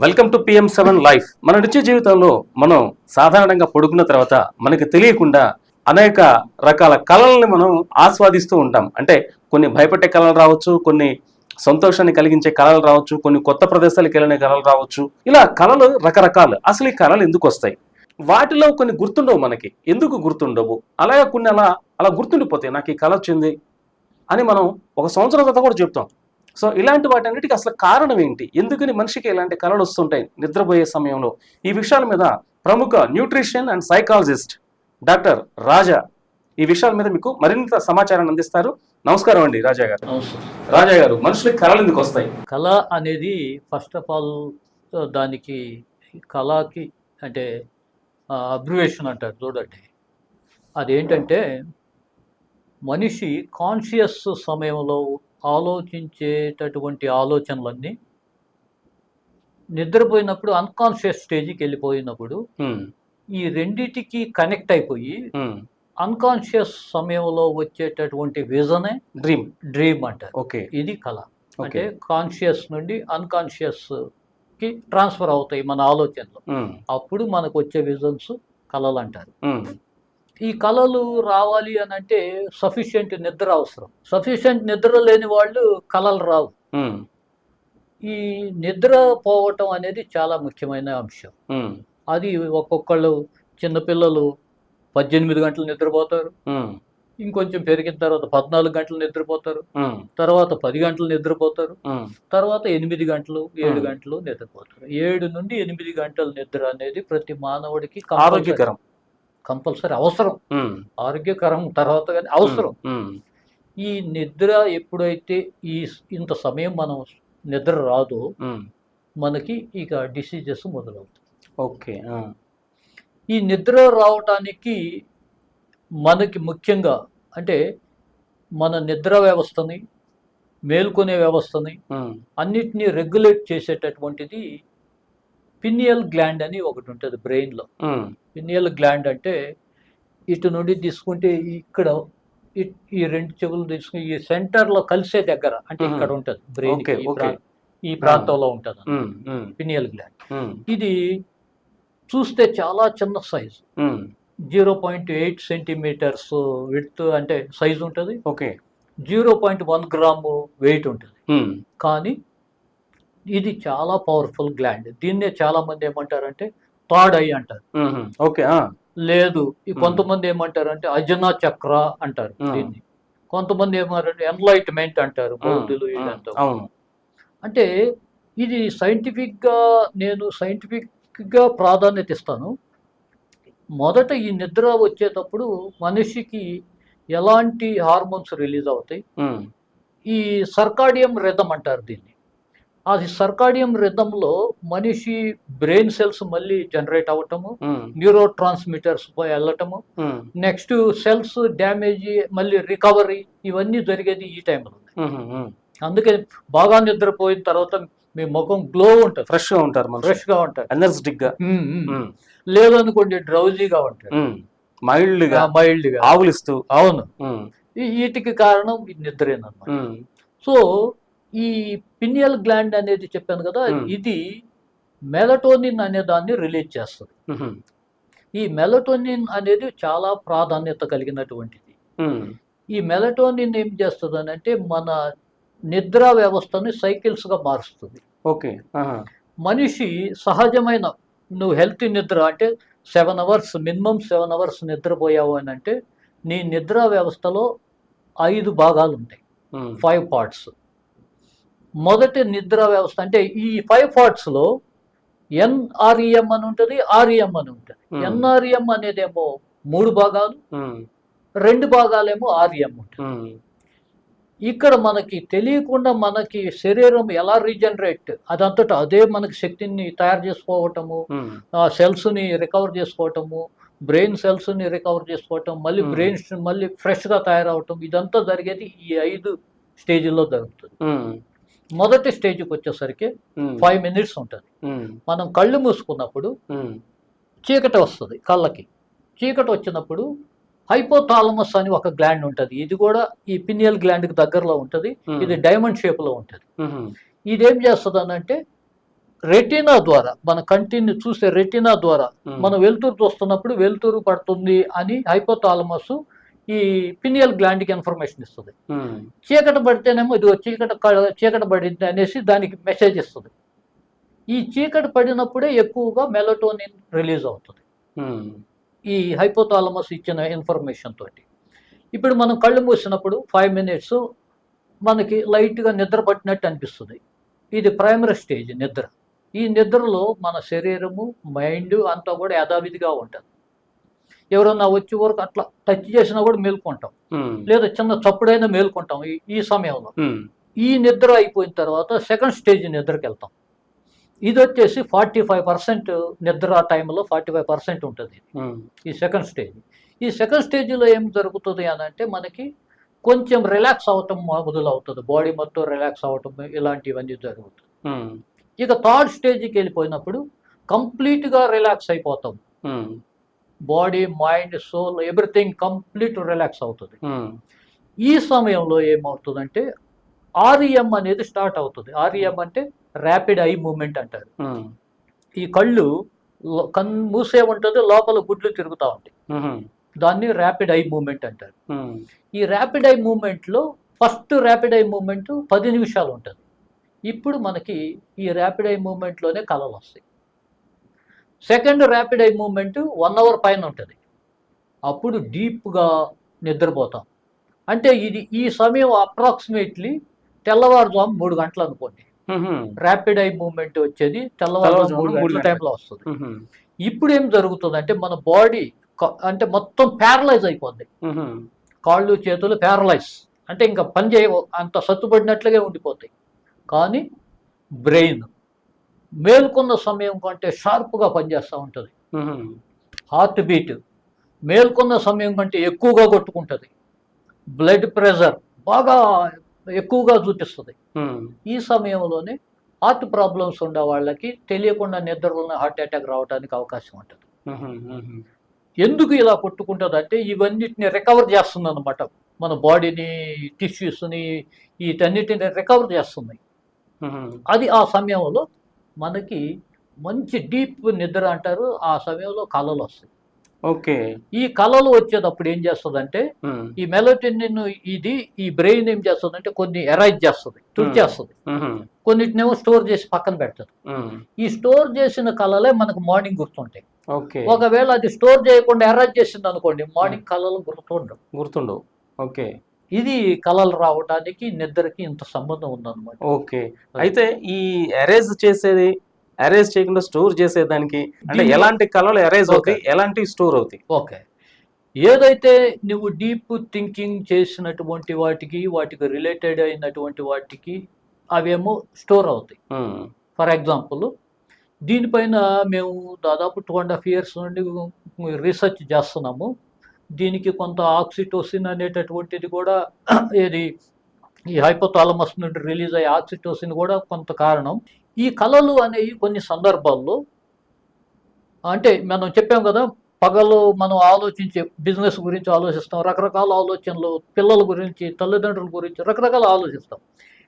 Welcome to PM seven life మన నిత్య జీవితంలో మనం సాధారణంగా పడుకున్న తర్వాత మనకి తెలియకుండా అనేక రకాల కళల్ని మనం ఆస్వాదిస్తూ ఉంటాం. అంటే కొన్ని భయపెట్టే కళలు రావచ్చు కొన్ని సంతోషాన్ని కలిగించే కళలు రావచ్చు కొన్ని కొత్త ప్రదేశాలకు వెళ్ళిన కళలు రావచ్చు. ఇలా కళలు రకరకాలు. అసలు ఈ కళలు ఎందుకు వస్తాయి? వాటిలో కొన్ని గుర్తుండవు మనకి. ఎందుకు గుర్తుండవు? అలాగే కొన్ని అలా అలా గుర్తుండిపోతాయి. నాకు ఈ కళ వచ్చింది అని మనం ఒక సంవత్సరం తర్వాత కూడా చెప్తాం. సో ఇలాంటి వాటన్నిటికీ అసలు కారణం ఏంటి? ఎందుకని మనిషికి ఇలాంటి కళలు వస్తుంటాయి నిద్రపోయే సమయంలో? ఈ విషయాల మీద ప్రముఖ nutrition and psychologist doctor Raja ఈ విషయాల మీద మీకు మరింత సమాచారాన్ని అందిస్తారు. నమస్కారం అండి రాజా గారు. రాజా గారు మనుషులకి కళలు ఎందుకు వస్తాయి? కళ అనేది ఫస్ట్ ఆఫ్ ఆల్ దానికి కళకి అంటే అబ్రివేషన్ అంటారు చూడండి. అదేంటంటే మనిషి కాన్షియస్ సమయంలో ఆలోచించేటటువంటి ఆలోచనలన్నీ నిద్రపోయినప్పుడు అన్కాన్షియస్ స్టేజ్కి వెళ్ళిపోయినప్పుడు ఈ రెండిటికి కనెక్ట్ అయిపోయి అన్కాన్షియస్ సమయంలో వచ్చేటటువంటి విజనే డ్రీమ్ డ్రీమ్ అంటారు. ఓకే. ఇది కళ. అంటే కాన్షియస్ నుండి అన్కాన్షియస్కి ట్రాన్స్ఫర్ అవుతాయి మన ఆలోచనలు. అప్పుడు మనకు వచ్చే విజన్స్ కళలు అంటారు ఈ కళలు రావాలి అని అంటే సఫిషియెంట్ నిద్ర అవసరం. సఫిషియెంట్ నిద్ర లేని వాళ్ళు కళలు రావు. ఈ నిద్ర పోవటం అనేది చాలా ముఖ్యమైన అంశం. అది ఒక్కొక్కళ్ళు చిన్నపిల్లలు పద్దెనిమిది గంటలు నిద్రపోతారు. ఇంకొంచెం పెరిగిన తర్వాత పద్నాలుగు గంటలు నిద్రపోతారు. తర్వాత పది గంటలు నిద్రపోతారు. తర్వాత ఎనిమిది గంటలు ఏడు. గంటలు నిద్రపోతారు. ఏడు నుండి ఎనిమిది గంటల నిద్ర అనేది ప్రతి మానవుడికి ఆరోగ్యకరం. కంపల్సరీ అవసరం. ఆరోగ్యకరం తర్వాత కానీ అవసరం. ఈ నిద్ర ఎప్పుడైతే ఈ ఇంత సమయం మనం నిద్ర రాదో మనకి ఇక డిసీజెస్ మొదలవుతాయి. ఓకే. ఈ నిద్ర రావటానికి మనకి ముఖ్యంగా అంటే మన నిద్ర వ్యవస్థని మేల్కొనే వ్యవస్థని అన్నిటినీ రెగ్యులేట్ చేసేటటువంటిది పినియల్ గ్లాండ్ అని ఒకటి ఉంటుంది బ్రెయిన్లో. పినియల్ గ్లాండ్ అంటే ఇటు నుండి తీసుకుంటే ఇక్కడ ఈ రెండు చెవులు తీసుకుని ఈ సెంటర్లో కలిసే దగ్గర అంటే. ఇక్కడ ఉంటుంది బ్రెయిన్. ఈ ప్రాంతంలో ఉంటుంది పినియల్ గ్లాండ్. ఇది చూస్తే చాలా చిన్న size. Zero point eight centimetres width అంటే సైజు ఉంటుంది. Okay. Zero point one gram weight ఉంటుంది. కానీ ఇది చాలా పవర్ఫుల్ గ్లాండ్ దీన్నే చాలా మంది ఏమంటారంటే థర్డ్ ఐ అంటారు. ఓకే లేదు ఈ. కొంతమంది ఏమంటారంటే అజనా చక్ర అంటారు. దీన్ని. కొంతమంది ఏమంటారంటే ఎన్లైట్మెంట్ అంటారు బౌద్ధులు వీళ్ళంతా. అంటే ఇది scientific గా నేను scientific గా ప్రాధాన్యత ఇస్తాను. మొదట ఈ నిద్ర వచ్చేటప్పుడు మనిషికి ఎలాంటి హార్మోన్స్ రిలీజ్ అవుతాయి? ఈ సర్కాడియం రిథం అంటారు దీన్ని. అది సర్కాడియం రిథంలో మనిషి బ్రెయిన్ సెల్స్ మళ్ళీ జనరేట్ అవ్వటము ఉమ్, న్యూరో ట్రాన్స్మిటర్స్ వెళ్ళటము ఉమ్, నెక్స్ట్ సెల్స్ డ్యామేజ్ మళ్ళీ రికవరీ ఇవన్నీ జరిగేది ఈ టైంలో. అందుకే బాగా నిద్రపోయిన తర్వాత మీ ముఖం గ్లో ఉంటుంది. ఫ్రెష్గా ఉంటారు ఫ్రెష్గా ఉంటుంది ఎనర్జెటిక్గా. లేదనుకోండి డ్రౌజీగా ఉమ్, మైల్డ్గా మైల్డ్గా ఆవులిస్తూ. అవును. వీటికి కారణం నిద్రేనమాట ఉమ్, సో ఈ పినియల్ గ్లాండ్ అనేది చెప్పాను కదా. ఇది మెలటోనిన్ అనే దాన్ని రిలీజ్ చేస్తుంది. ఈ మెలటోనిన్ అనేది చాలా ప్రాధాన్యత కలిగినటువంటిది. ఈ మెలటోనిన్ ఏం చేస్తుంది అని అంటే మన నిద్ర వ్యవస్థని cycles గా మారుస్తుంది. ఓకే. మనిషి సహజమైన నువ్వు హెల్తీ నిద్ర అంటే seven hours minimum seven hours నిద్రపోయావు అని అంటే నీ నిద్ర వ్యవస్థలో ఐదు భాగాలు ఉంటాయి ఫైవ్ పార్ట్స్ మొదటి నిద్ర వ్యవస్థ అంటే ఈ ఫైవ్ పార్ట్స్లో ఎన్ఆర్ఈఎం అని ఉంటుంది ఆర్ఈఎం అని ఉంటుంది. ఎన్ఆర్ఈఎం అనేదేమో మూడు భాగాలు రెండు భాగాలేమో ఆర్ఈఎం ఉంటుంది. ఇక్కడ మనకి తెలియకుండా మనకి శరీరం ఎలా రీజనరేట్ అదంతటా అదే మనకి శక్తిని తయారు చేసుకోవటము ఉమ్, ఆ సెల్స్ని రికవర్ చేసుకోవటము బ్రెయిన్ సెల్స్ని రికవర్ చేసుకోవటం మళ్ళీ Hmm. బ్రెయిన్ మళ్ళీ ఫ్రెష్గా తయారవటం ఇదంతా జరిగేది ఈ ఐదు స్టేజ్లో జరుగుతుంది. ఉమ్, మొదటి స్టేజ్కి వచ్చేసరికి ఫైవ్ మినిట్స్ ఉంటుంది. మనం కళ్ళు మూసుకున్నప్పుడు చీకటి వస్తుంది కళ్ళకి. చీకటి వచ్చినప్పుడు హైపోథాలమస్ అని ఒక గ్లాండ్ ఉంటుంది. ఇది కూడా ఈ పినియల్ గ్లాండ్కి దగ్గరలో ఉంటుంది. ఇది డైమండ్ షేప్లో ఉంటుంది. ఇదేం చేస్తుంది అంటే రెటీనా ద్వారా మన కంటిని చూసే రెటీనా ద్వారా మనం వెలుతురు చూస్తున్నప్పుడు వెలుతురు పడుతుంది అని హైపోతాలమస్ ఈ పినియల్ గ్లాండ్కి ఇన్ఫర్మేషన్ ఇస్తుంది. చీకటి పడితేనేమో ఇదిగో చీకటి చీకటి పడింది అనేసి దానికి మెసేజ్ ఇస్తుంది. ఈ చీకటి పడినప్పుడే ఎక్కువగా మెలటోనిన్ రిలీజ్ అవుతుంది. ఈ హైపోతాలమస్ ఇచ్చిన ఇన్ఫర్మేషన్ తోటి. ఇప్పుడు మనం కళ్ళు మూసినప్పుడు ఫైవ్ మినిట్స్ మనకి లైట్గా నిద్ర పట్టినట్టు అనిపిస్తుంది. ఇది ప్రైమరీ స్టేజ్ నిద్ర. ఈ నిద్రలో మన శరీరము మైండ్ అంతా కూడా యథావిధిగా ఉంటుంది. ఎవరన్నా వచ్చే వరకు అట్లా టచ్ చేసినా కూడా మేల్కొంటాం. లేదా చిన్న చప్పుడైనా మేల్కొంటాం ఈ సమయంలో. ఈ నిద్ర అయిపోయిన తర్వాత సెకండ్ స్టేజ్ నిద్రకి వెళ్తాం. ఇది వచ్చేసి ఫార్టీ ఫైవ్ పర్సెంట్ నిద్ర టైంలో ఫార్టీ ఫైవ్ పర్సెంట్ ఉంటుంది ఈ సెకండ్ స్టేజ్ ఈ సెకండ్ స్టేజ్లో ఏం జరుగుతుంది అని అంటే మనకి కొంచెం రిలాక్స్ అవటం మొదలవుతుంది. బాడీ మొత్తం రిలాక్స్ అవటం ఇలాంటివన్నీ జరుగుతుంది ఇక థర్డ్ స్టేజ్కి వెళ్ళిపోయినప్పుడు కంప్లీట్గా రిలాక్స్ అయిపోతాం. Body mind soul everything complete relax అవుతుంది. ఉమ్, ఈ సమయంలో ఏమవుతుందంటే ఆర్ఈఎం అనేది స్టార్ట్ అవుతుంది. ఆర్ఈఎం అంటే ర్యాపిడ్ ఐ మూమెంట్ అంటారు. ఉమ్, ఈ కళ్ళు కన్ మూసే ఉంటుంది లోపల గుడ్లు తిరుగుతూ ఉంటాయి. ఉమ్, దాన్ని ర్యాపిడ్ ఐ మూమెంట్ అంటారు. ఈ ర్యాపిడ్ ఐ మూమెంట్లో ఫస్ట్ ర్యాపిడ్ ఐ మూమెంట్ పది నిమిషాలు ఉంటుంది. ఇప్పుడు మనకి ఈ ర్యాపిడ్ ఐ మూమెంట్లోనే కళలు వస్తాయి. Second rapid eye movement one hour పైన ఉంటుంది. అప్పుడు డీప్గా నిద్రపోతాం. అంటే ఇది ఈ సమయం అప్రాక్సిమేట్లీ తెల్లవారుజాము మూడు గంటలు అనుకోండి. ర్యాపిడ్ ఐ మూమెంట్ వచ్చేది తెల్లవారుజాము మూడు గంటల. టైంలో వస్తుంది. ఇప్పుడు ఏం జరుగుతుంది అంటే మన బాడీ అంటే మొత్తం ప్యారలైజ్ అయిపోద్ది. కాళ్ళు చేతులు ప్యారలైజ్ అంటే ఇంకా పని చేయవు అంత సత్తుపడినట్లుగా ఉండిపోతాయి. కానీ బ్రెయిన్ మేల్కొన్న సమయం కంటే షార్ప్గా పనిచేస్తూ ఉంటుంది. హార్ట్ బీట్ మేల్కొన్న సమయం కంటే ఎక్కువగా కొట్టుకుంటుంది. బ్లడ్ ప్రెషర్ బాగా ఎక్కువగా చూపిస్తుంది. ఈ సమయంలోనే హార్ట్ ప్రాబ్లమ్స్ ఉండే వాళ్ళకి తెలియకుండా నిద్రలోనే హార్ట్ అటాక్ రావడానికి అవకాశం ఉంటుంది. ఎందుకు ఇలా కొట్టుకుంటుంది అంటే ఇవన్నిటిని రికవర్ చేస్తుంది అనమాట మన బాడీని టిష్యూస్ని వీటన్నిటిని రికవర్ చేస్తుంది. అది ఆ సమయంలో మనకి మంచి డీప్ నిద్ర అంటారు ఆ సమయంలో కళలు వస్తాయి. ఓకే. ఈ కళలు వచ్చేటప్పుడు ఏం చేస్తుందంటే ఈ మెలటోనిన్ ఇది ఈ బ్రెయిన్ ఏం చేస్తుందంటే కొన్ని ఎరైజ్ చేస్తుంది తుడిచేస్తుంది. కొన్నిటినేమో స్టోర్ చేసి పక్కన పెడుతుంది. ఉమ్, ఈ స్టోర్ చేసిన కళలే మనకు మార్నింగ్ గుర్తుంటాయి. ఓకే. ఒకవేళ అది స్టోర్ చేయకుండా ఎరైజ్ చేసింది అనుకోండి మార్నింగ్ కళలు గుర్తుండవు. గుర్తుండవు. ఓకే. ఇది కళలు రావడానికి నిద్రకి ఇంత సంబంధం ఉందన్నమాట. ఓకే. అయితే ఈ అరేజ్ చేసేది అరేజ్ చేయకుండా స్టోర్ చేసేదానికి అంటే ఎలాంటి కళలు అరేజ్. అవుతాయి ఎలాంటి స్టోర్ అవుతాయి? ఓకే. ఏదైతే నువ్వు డీప్ థింకింగ్ చేసినటువంటి వాటికి వాటికి రిలేటెడ్ అయినటువంటి వాటికి అవేమో స్టోర్ అవుతాయి. ఫర్ ఎగ్జాంపుల్ దీనిపైన మేము దాదాపు టూ అండ్ హాఫ్ ఇయర్స్ నుండి రీసెర్చ్ చేస్తున్నాము. దీనికి కొంత ఆక్సిటోసిన్ అనేటటువంటిది కూడా ఏది ఈ హైపోతాలమస్ నుండి రిలీజ్ అయ్యే ఆక్సిటోసిన్ కూడా కొంత కారణం. ఈ కళలు అనేవి కొన్ని సందర్భాల్లో అంటే మనం చెప్పాం కదా పగలు మనం ఆలోచించే బిజినెస్ గురించి ఆలోచిస్తాం రకరకాల ఆలోచనలు పిల్లల గురించి తల్లిదండ్రుల గురించి రకరకాల ఆలోచిస్తాం.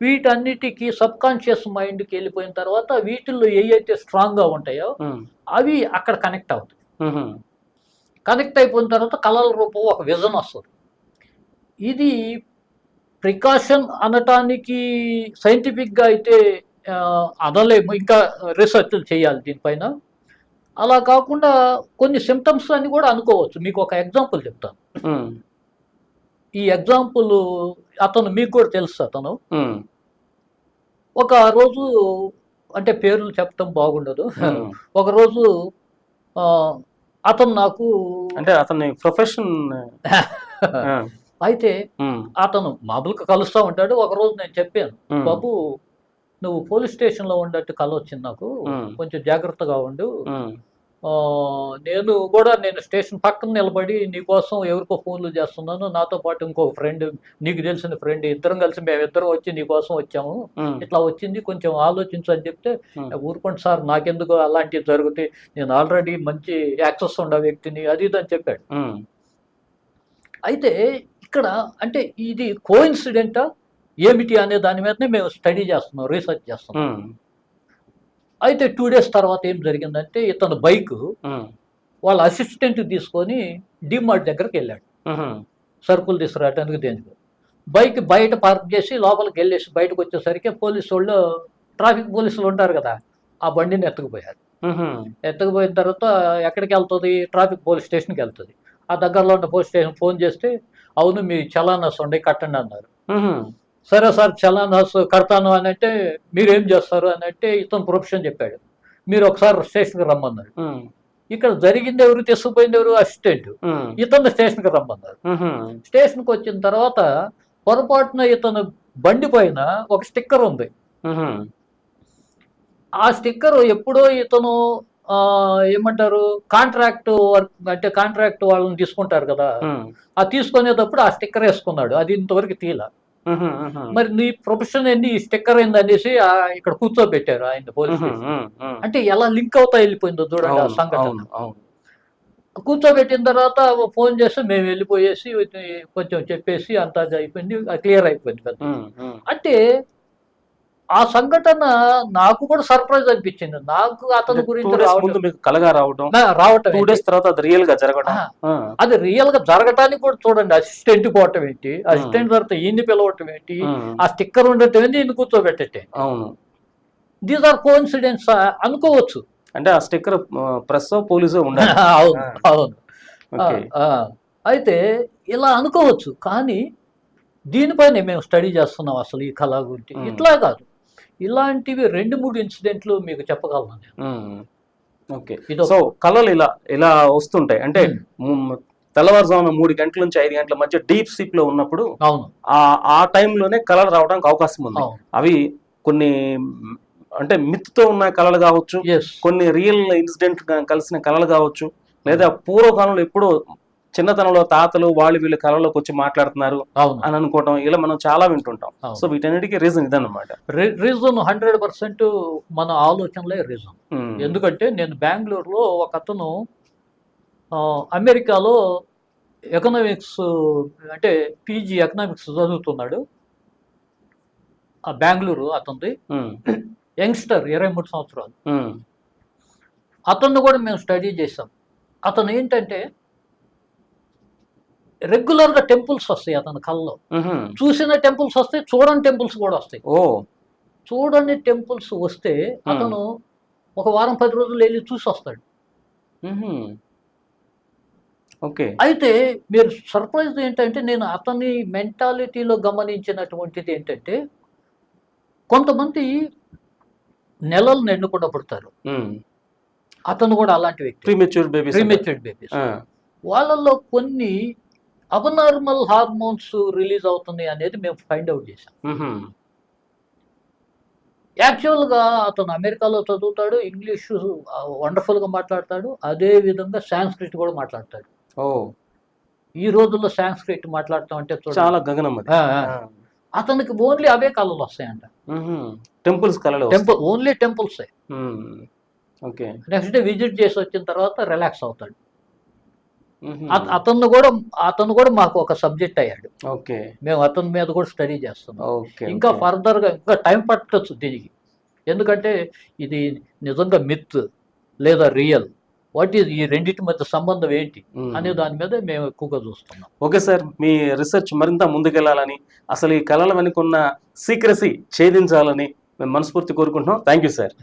వీటన్నిటికీ సబ్ కాన్షియస్ మైండ్కి వెళ్ళిపోయిన తర్వాత వీటిల్లో ఏ అయితే స్ట్రాంగ్గా ఉంటాయో అవి అక్కడ కనెక్ట్ అవుతాయి. కనెక్ట్ అయిపోయిన తర్వాత కళల రూపం ఒక విజన్ వస్తుంది. ఇది ప్రికాషన్ అనటానికి సైంటిఫిక్గా అయితే అనలేము. ఇంకా రీసెర్చ్ చేయాలి దీనిపైన. అలా కాకుండా కొన్ని సిమ్టమ్స్ అని కూడా అనుకోవచ్చు. మీకు ఒక ఎగ్జాంపుల్ చెప్తాను. ఈ ఎగ్జాంపుల్ అతను మీకు కూడా తెలుసు అతను. ఒక రోజు అంటే పేర్లు చెప్పడం బాగుండదు. ఉమ్. ఒక రోజు ఆ, అతను నాకు అంటే అతని ప్రొఫెషన్ అయితే అతను మామూలుగా కలుస్తూ ఉంటాడు. ఒక రోజు నేను చెప్పాను బాబు నువ్వు పోలీస్ స్టేషన్లో ఉండట్టు కల వచ్చింది నాకు. కొంచెం జాగ్రత్తగా ఉండు. నేను కూడా నేను స్టేషన్ పక్కన నిలబడి నీకోసం ఎవరికో ఫోన్లు చేస్తున్నాను. నాతో పాటు ఇంకో ఫ్రెండ్ నీకు తెలిసిన ఫ్రెండ్ ఇద్దరం కలిసి మేము ఇద్దరం వచ్చి నీకోసం వచ్చాము. ఇట్లా వచ్చింది. కొంచెం ఆలోచించు అని చెప్తే. ఊరుకోండి సార్ నాకెందుకు అలాంటివి జరుగుతాయి. నేను ఆల్రెడీ మంచి యాక్సెస్ ఉన్న వ్యక్తిని అది ఇది అని చెప్పాడు. అయితే ఇక్కడ అంటే ఇది కోఇన్సిడెంటా ఏమిటి అనే దాని మీదనే మేము స్టడీ చేస్తున్నాం రీసెర్చ్ చేస్తున్నాం. అయితే టూ డేస్ తర్వాత ఏం జరిగిందంటే ఇతను బైక్ వాళ్ళ అసిస్టెంట్ తీసుకొని డిమార్ట్ దగ్గరికి వెళ్ళాడు. సరుకులు తీసుకురావడానికి దేనికి? బైక్ బయట పార్క్ చేసి లోపలికి వెళ్ళేసి బయటకు వచ్చేసరికి పోలీసు వాళ్ళు ట్రాఫిక్ పోలీసులు ఉంటారు కదా ఆ బండిని ఎత్తుకుపోయారు. ఎత్తుకుపోయిన తర్వాత ఎక్కడికి వెళ్తుంది? ట్రాఫిక్ పోలీస్ స్టేషన్కి వెళ్తుంది. ఆ దగ్గరలో ఉన్న పోలీస్ స్టేషన్ ఫోన్ చేస్తే అవును మీ చలానాస్ ఉండే కట్టండి అన్నారు. సరే సార్ చలానాస్ కడతాను అని అంటే మీరేం చేస్తారు అని అంటే ఇతను ప్రొఫెషన్ చెప్పాడు. మీరు ఒకసారి స్టేషన్కి రమ్మన్నారు. ఇక్కడ జరిగింది ఎవరు తీసుకుపోయింది ఎవరు? అసిస్టెంట్. ఇతను స్టేషన్కి రమ్మన్నారు. స్టేషన్కి వచ్చిన తర్వాత పొరపాటున ఇతను బండి పైన ఒక స్టిక్కర్ ఉంది. ఆ స్టిక్కర్ ఎప్పుడో ఇతను ఏమంటారు కాంట్రాక్ట్ వర్క్ అంటే కాంట్రాక్ట్ వాళ్ళని తీసుకుంటారు కదా. ఆ తీసుకునేటప్పుడు ఆ స్టిక్కర్ వేసుకున్నాడు. అది ఇంతవరకు తీల. మరి నీ ప్రొఫెషన్ ఏంది? ఈ స్టిక్కర్ ఏంది అనేసి ఇక్కడ కూర్చోబెట్టారు ఆయన పోలీస్. అంటే ఎలా లింక్ అవుతా వెళ్ళిపోయిందో చూడండి ఆ సంఘటన. కూర్చోబెట్టిన తర్వాత ఫోన్ చేసి మేము వెళ్ళిపోయేసి కొంచెం చెప్పేసి అంతా అయిపోయింది క్లియర్ అయిపోయింది. ఉమ్, అంటే ఆ సంఘటన నాకు కూడా సర్ప్రైజ్ అనిపించింది. నాకు అతని గురించి కలగా రావడం రావటం టూ? డేస్ తర్వాత అది రియల్గా జరగడం అది రియల్గా జరగటానికి కూడా చూడండి అసిస్టెంట్ పోవటం ఏంటి? అసిస్టెంట్ తర్వాత ఈయన్ని పిలవటం ఏంటి? ఆ. స్టిక్కర్ ఉండటం ఏంటి? ఈయన కూర్చోబెట్టేటే అవును. దీస్ ఆర్ కోఇన్సిడెంట్స్ అనుకోవచ్చు. అంటే ఆ స్టిక్కర్ ప్రెస్ పోలీసు ఉండాలి. అవును అవును. అయితే ఇలా అనుకోవచ్చు కానీ దీనిపైన మేము స్టడీ చేస్తున్నాం అసలు ఈ కళ గురించి. ఇట్లా కాదు. ఇలాంటివి రెండు మూడు ఇన్సిడెంట్లు మీకు చెప్పగలను నేను. ఓకే. ఇదో సో కళలు ఇలా ఇలా వస్తుంటాయి. అంటే తెల్లవారుజామున మూడు గంటల నుంచి ఐదు గంటల మధ్య డీప్ స్లీప్లో ఉన్నప్పుడు అవును. ఆ ఆ టైంలోనే కళలు రావడానికి అవకాశం ఉంది. అవి కొన్ని అంటే మిత్తో ఉన్న కళలు కావచ్చు కొన్ని రియల్ ఇన్సిడెంట్ కలిసిన కళలు కావచ్చు లేదా పూర్వకాలంలో ఎప్పుడో చిన్నతనంలో తాతలు వాళ్ళు వీళ్ళు కళలోకి వచ్చి మాట్లాడుతున్నారు అని అనుకోవటం ఇలా మనం చాలా వింటుంటాం. సో వీటన్నిటికీ రీజన్ ఇదన్నమాట. రీజన్ హండ్రెడ్ పర్సెంట్ మన ఆలోచనలే రీజన్ ఉమ్, ఎందుకంటే నేను బెంగళూరులో ఒక అతను అమెరికాలో ఎకనామిక్స్ అంటే పీజీ ఎకనామిక్స్ చదువుతున్నాడు. ఆ బెంగళూరు అతనిది. యంగ్స్టర్ ఇరవై మూడు సంవత్సరాలు. ఉమ్, అతన్ని కూడా మేము స్టడీ చేసాం అతను ఏంటంటే రెగ్యులర్గా టెంపుల్స్ వస్తాయి అతని కళ్ళలో. చూసిన టెంపుల్స్ వస్తాయి చూడని టెంపుల్స్ కూడా వస్తాయి. ఓ. చూడని టెంపుల్స్ వస్తే అతను ఒక వారం పది రోజులు వెళ్ళి చూసి వస్తాడు. ఓకే. అయితే మీరు సర్ప్రైజ్ ఏంటంటే నేను అతని మెంటాలిటీలో గమనించినటువంటిది ఏంటంటే కొంతమంది నెలలు నిండకుండా పుడతారు. అతను కూడా అలాంటి వ్యక్తి. ప్రీమెచ్యూర్ బేబీస్ ప్రీమెచ్యూర్డ్ బేబీస్ వాళ్ళల్లో కొన్ని అబ్నార్మల్ హార్మోన్స్ రిలీజ్ అవుతున్నాయి అనేది మేము ఫైండ్ అవుట్ చేసాం యాక్చువల్గా అతను అమెరికాలో చదువుతాడు ఇంగ్లీషు వండర్ఫుల్గా మాట్లాడతాడు అదే విధంగా సాంస్క్రిట్ కూడా మాట్లాడతాడు. ఓ. ఈ రోజుల్లో సాంస్క్రిట్ మాట్లాడటం అంటే. చాలా గగనం. అతనికి ఓన్లీ అవే కళలు వస్తాయంట. టెంపుల్స్ కళలు temple only temples. Okay. Next day visit చేసి వచ్చిన తర్వాత రిలాక్స్ అవుతాడు. అతను కూడా అతను కూడా మాకు ఒక సబ్జెక్ట్ అయ్యాడు. ఓకే. మేము అతని మీద కూడా స్టడీ చేస్తున్నాం. ఓకే ఇంకా ఫర్దర్గా ఇంకా టైం పట్టచ్చు దీనికి. ఎందుకంటే ఇది నిజంగా మిత్ లేదా రియల్ వాట్ ఈజ్ ఈ రెండింటి మధ్య సంబంధం ఏంటి అనే దాని మీద మేము ఎక్కువగా చూస్తున్నాం. ఓకే సార్ మీ రీసెర్చ్ మరింత ముందుకెళ్ళాలని అసలు ఈ కళల వెనుకున్న సీక్రసీ ఛేదించాలని మేము మనస్ఫూర్తి కోరుకుంటున్నాం. Thank you sir